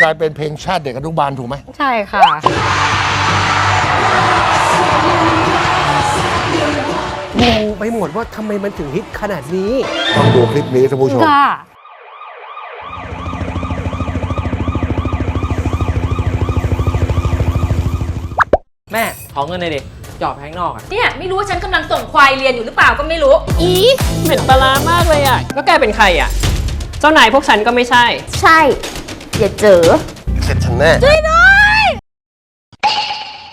กลายเป็นเพลงชาติเด็กอนุบาลถูกไหมใช่ค่ะ งงไปหมดว่าทำไมมันถึงฮิตขนาดนี้ ต้องดูคลิปนี้ท่านผู้ชม ค่ะ แม่ขอเงินหน่อยดิจอบแพงนอกอะ เนี่ย ไม่รู้ว่าฉันกำลังส่งควายเรียนอยู่หรือเปล่าก็ไม่รู้ อีเหม็นปลาร้ามากเลยอะก็แกเป็นใครอะ เจ้านายพวกฉันก็ไม่ใช่ ใช่ อย่าเจอเสร็จฉันแน่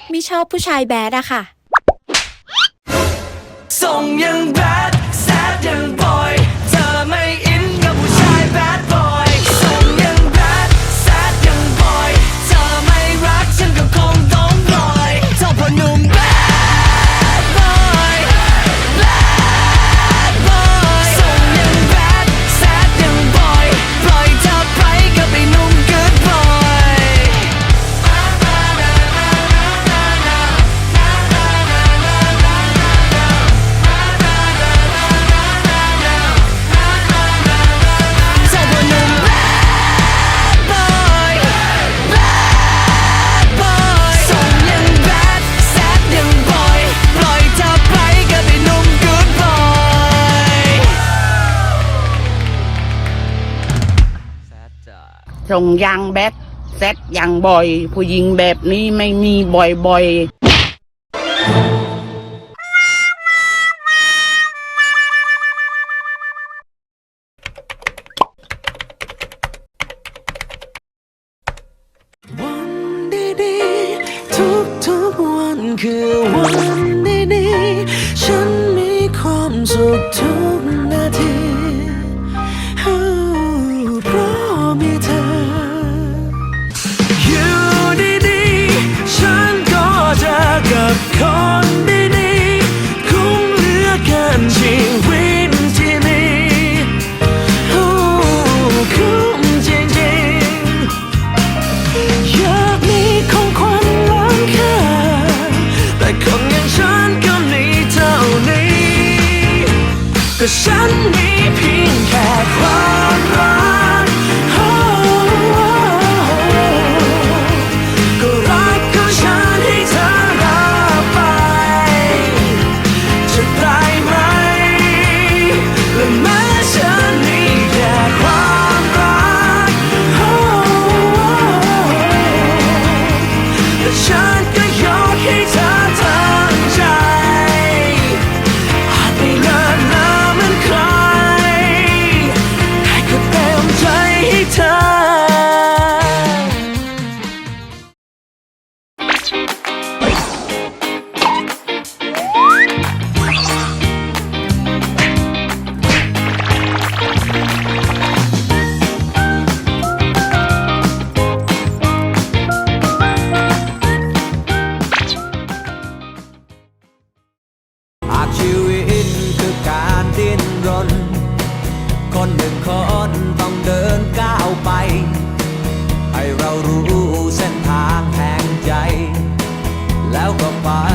ไม่ชอบผู้ชายแบดอะค่ะ ส่งยังแบดแซด ส่งยางแบดเซ็ตยางบ่อย ผู้หญิงแบบนี้ไม่มีบ่อยๆวันดีๆทุกทุกวันคือวันดีๆฉันมีความสุขทุก แ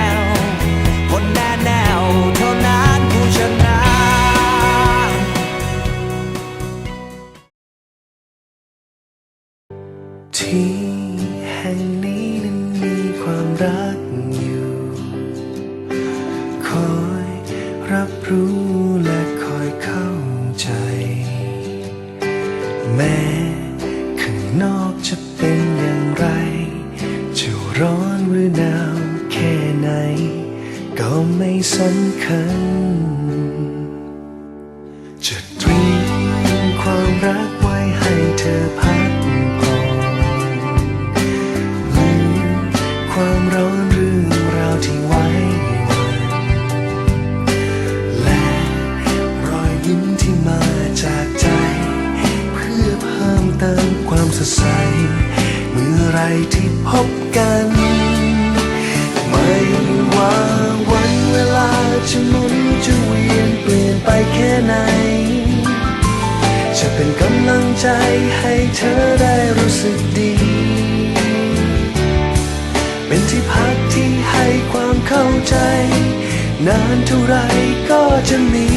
คนแน่แนวเท่านั้นผู้ชนะที่แห่งนี้นั้นมีความรักอยู่ คอยรับรู้และคอยเข้าใจ แม้ สำคัญ จะเตรีความรักไว้ให้เธอพักผ่อนลืมความร้อนเรื่องราวที่ไว้วันและรอยยิ้มที่มาจากใจ เพื่อเพิ่มเติมความสดใส เมื่อไรที่พบกัน ไม่ว่า จะหมุนจะเวียนเปลี่ยนไปแค่ไหน จะเป็นกำลังใจให้เธอได้รู้สึกดี เป็นที่พักที่ให้ความเข้าใจ นานเท่าไรก็จะมี